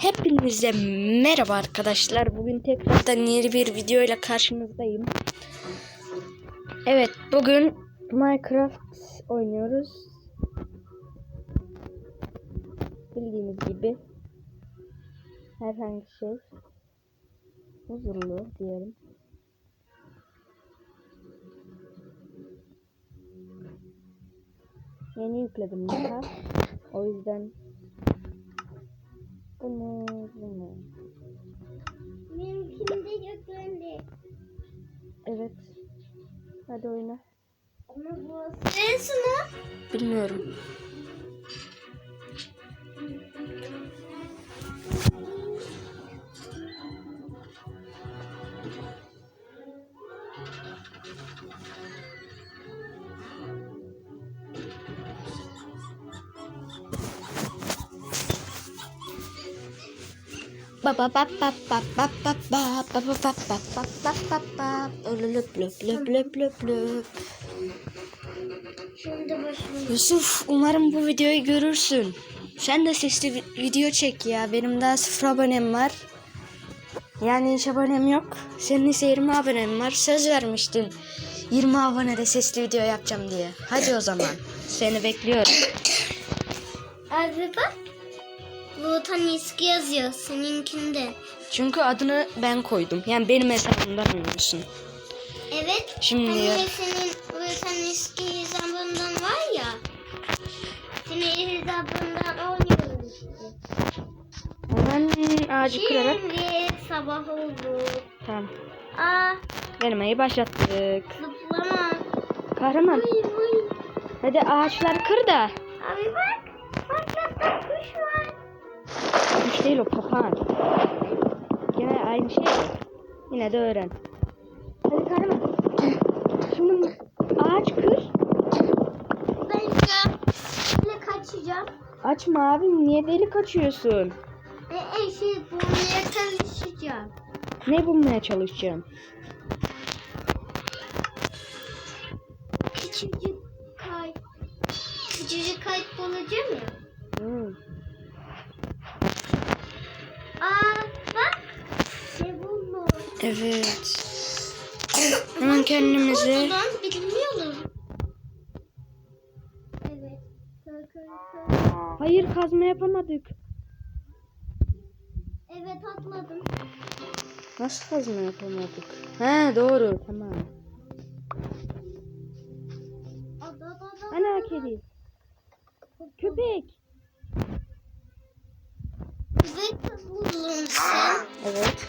Hepinize merhaba arkadaşlar. Bugün tekrardan yeni bir video ile karşınızdayım. Evet, bugün Minecraft oynuyoruz. Bildiğiniz gibi herhangi şey huzurlu diyelim. Yeni yükledim daha. O yüzden bu ne? Bu ne? Benimkinde. Evet. Hadi oyna. Ama bu Neresi lan? Bilmiyorum. Yusuf umarım bu videoyu görürsün. Sen de sesli vi- video çek ya. Benim daha sıfır abonem var. Yani hiç abonem yok. Senin ise 20 abonem var. Söz vermiştin. 20 abonede sesli video yapacağım diye. Hadi o zaman. Seni bekliyorum. Abi bak. Lutan eski yazıyor seninkinde. Çünkü adını ben koydum. Yani benim hesabımdan oynuyorsun. Evet. Şimdi Hani senin Lutan eski hesabından var ya. Senin hesabından oynuyoruz işte. Hemen ağacı kırarak. Şimdi sabah oldu. Tamam. Aa Denemeyi başlattık. zıplama. Kahraman. Uy, uy. Hadi ağaçları kır da. Abi. Bak Kuş değil o papağan. Gene aynı şey. Yine de öğren. Hadi kahraman. Şimdi ağaç kır. Ben şöyle kaçacağım. Açma abi niye delik açıyorsun? E, e şey bulmaya çalışacağım. Ne bulmaya çalışacaksın? Küçücük kay. Küçücük kayıt bulacağım ya. Evet. Hemen kendimize Oradan bilmiyorum. Evet. Hayır kazma yapamadık. Evet atladım. Nasıl kazma yapamadık? He doğru tamam. Ana kedi. Köpek. Köpek buldun sen. Evet.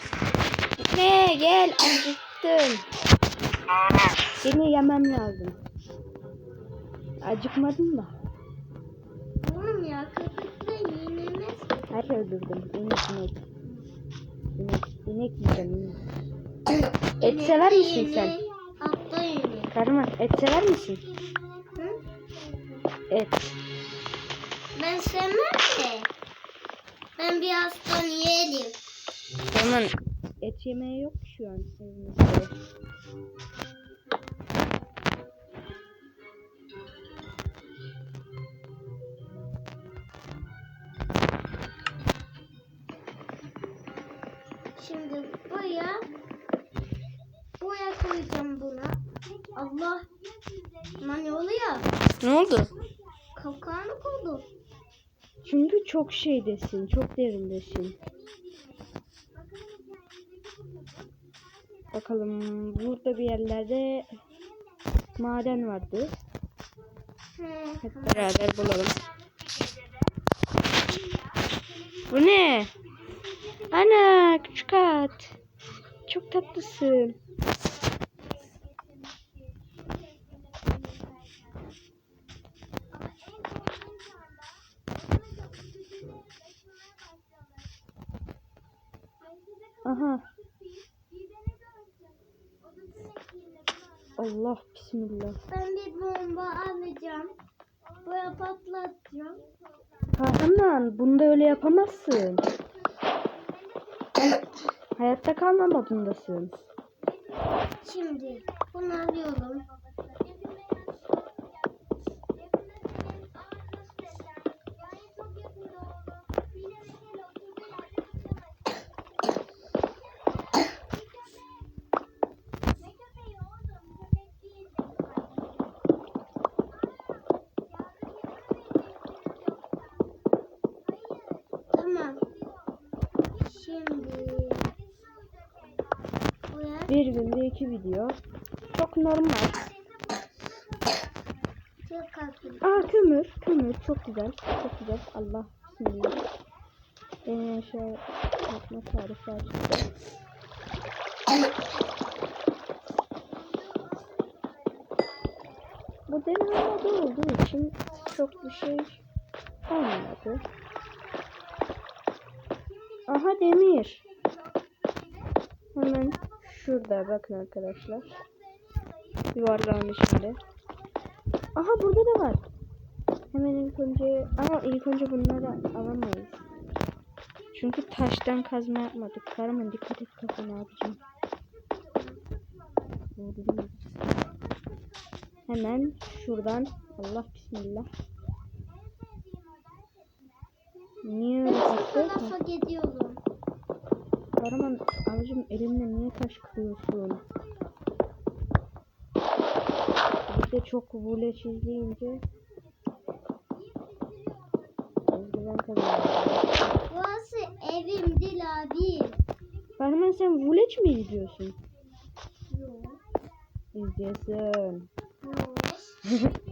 Ne gel acıktım. Seni yemem lazım. Acıkmadım da. Oğlum ya köpekle yenilmez. Şey öldürdüm. İnek inek. İnek, inek yiyeceğim inek. Et sever misin sen? Atla yine. Karıma et sever misin? Hı? Et. Ben sevmem de. Ben birazdan yerim. Tamam. Et yemeği yok şu an evimizde. Şimdi buraya buraya koyacağım buna. Allah. Lan ne oluyor? Ne oldu? Kalkanı koydu. Çünkü çok şeydesin. Çok derindesin. Bakalım burada bir yerlerde maden vardı. He. Hep beraber bulalım. Bu ne? Ana küçük at. Çok tatlısın. Bismillah. Ben bir bomba alacağım. Buraya patlatacağım. Kahraman bunda öyle yapamazsın. Hayatta kalma modundasın. Şimdi bunu alıyorum. Bir günde iki video. Çok normal. Aa kömür. Kömür. Çok güzel. Çok güzel. Allah. Bismillah. Ee, şey yapma tarifi. Bu deri havada olduğu için çok bir şey olmadı. Aha demir. Hemen şurada bakın arkadaşlar. Yuvarlağın içinde. Aha burada da var. Hemen ilk önce ama ilk önce bunları alamayız. Çünkü taştan kazma yapmadık. Karaman dikkat et kafana abicim. Hemen şuradan Allah bismillah. Niye öyle tarafa gidiyorum. Karaman abicim elimle niye taş kırıyorsun? Bir de çok vule çizleyince Özgüven kazanıyor. Burası evim değil abi. Karaman sen vuleç mi izliyorsun? Yok. İzliyorsun. Yok.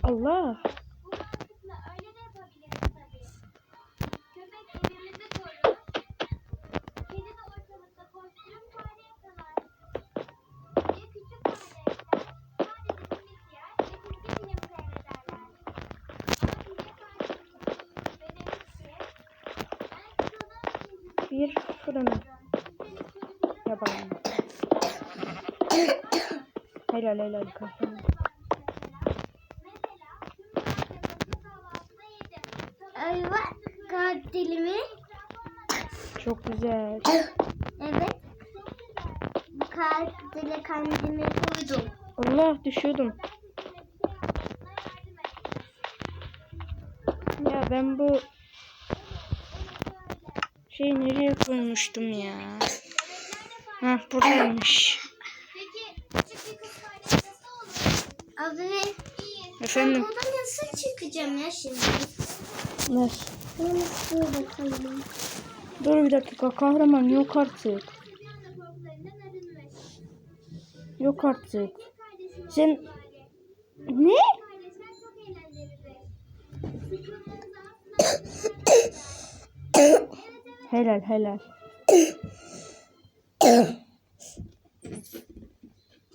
fırın Üstelik çocuklara yapalım. helal helal kahraman. Ayva katilimi. Çok güzel. Evet. Bu katile kendimi koydum. Allah düşüyordum. Ya ben bu şeyi nereye koymuştum ya? Hah buradaymış. Abi. Efendim. buradan nasıl çıkacağım ya şimdi? Nasıl. Dur bir dakika kahraman yok artık. Yok artık. Sen ne? Helal helal.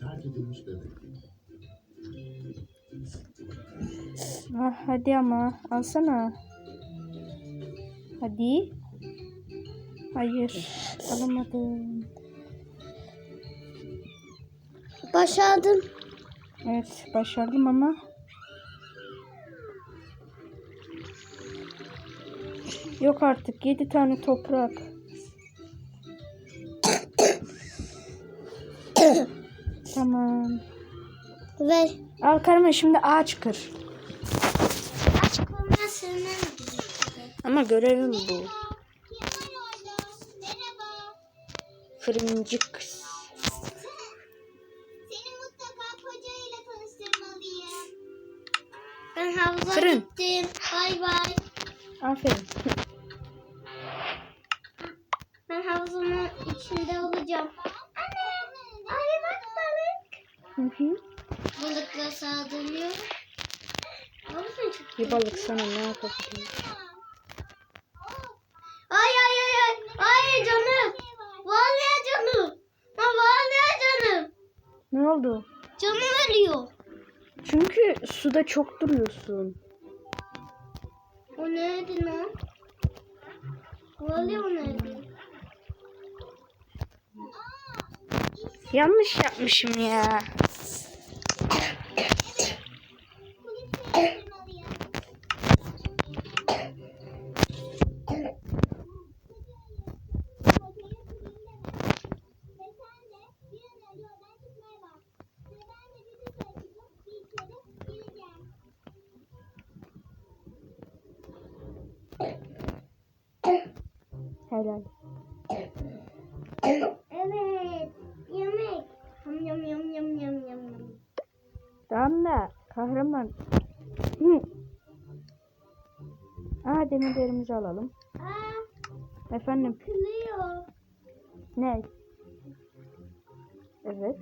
Terk edilmiş bebek. Ah, hadi ama alsana. Hadi. Hayır. Alamadım. Başardım. Evet başardım ama. Yok artık 7 tane toprak. tamam. Ver. Al karma şimdi ağaç kır. Aç koluna sığınır Ama görevim bu. Fırıncı kız. Seni mutlaka kocayla tanıştırmalıyım. Ben havuza Fırın. gittim. Bay bay. Aferin. Ben havuzumun içinde olacağım. Anne. Anne bak balık. Hı hı. Balıkla saldırıyor. Havuzun çok Bir balık sana ne yapabilir? Ne oldu? Canım ölüyor. Çünkü suda çok duruyorsun. O neydi lan? Kovalıyor nerede? Yanlış yapmışım ya. Helal. Evet. Yemek. Yum yum yum yum yum yum. Tamam da kahraman. Hı. Aa demirlerimizi alalım. Aa, Efendim kılıyor. ne? Evet.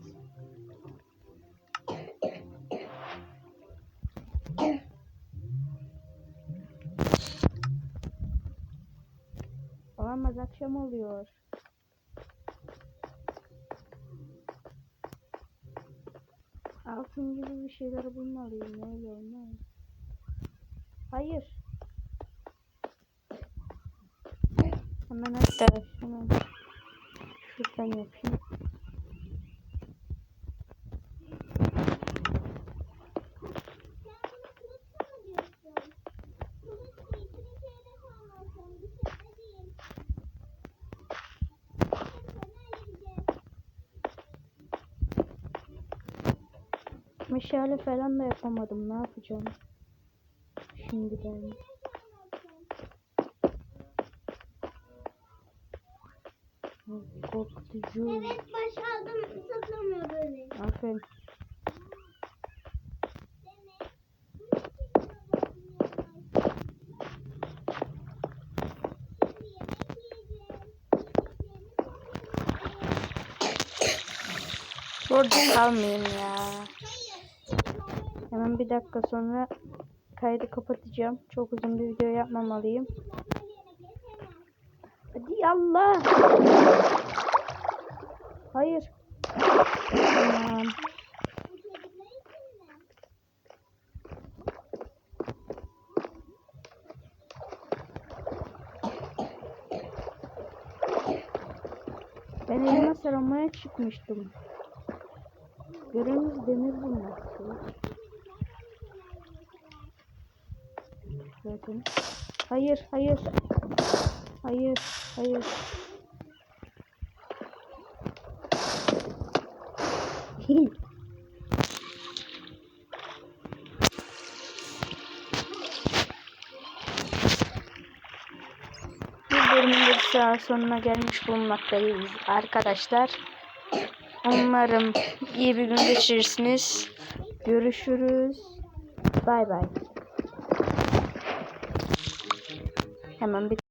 Olamaz akşam oluyor. Altın gibi bir şeyler bulmalıyım. Ne öyle olmaz. Hayır. Hemen hatta hemen şuradan yapayım. Meşale falan da yapamadım. Ne yapacağım? Şimdiden. Korkutucu. Evet başardım. Sıkılmıyor böyle. Aferin. Burada kalmayayım ya. Hemen bir dakika sonra kaydı kapatacağım. Çok uzun bir video yapmamalıyım. Hadi Allah. Hayır. Tamam. Ben elmas aramaya çıkmıştım. Görevimiz demir bulmaktı. Zaten. Hayır, hayır. Hayır, hayır. Bir bölümün de daha sonuna gelmiş bulunmaktayız arkadaşlar. Umarım iyi bir gün geçirirsiniz. Görüşürüz. Bay bay. Hemen bir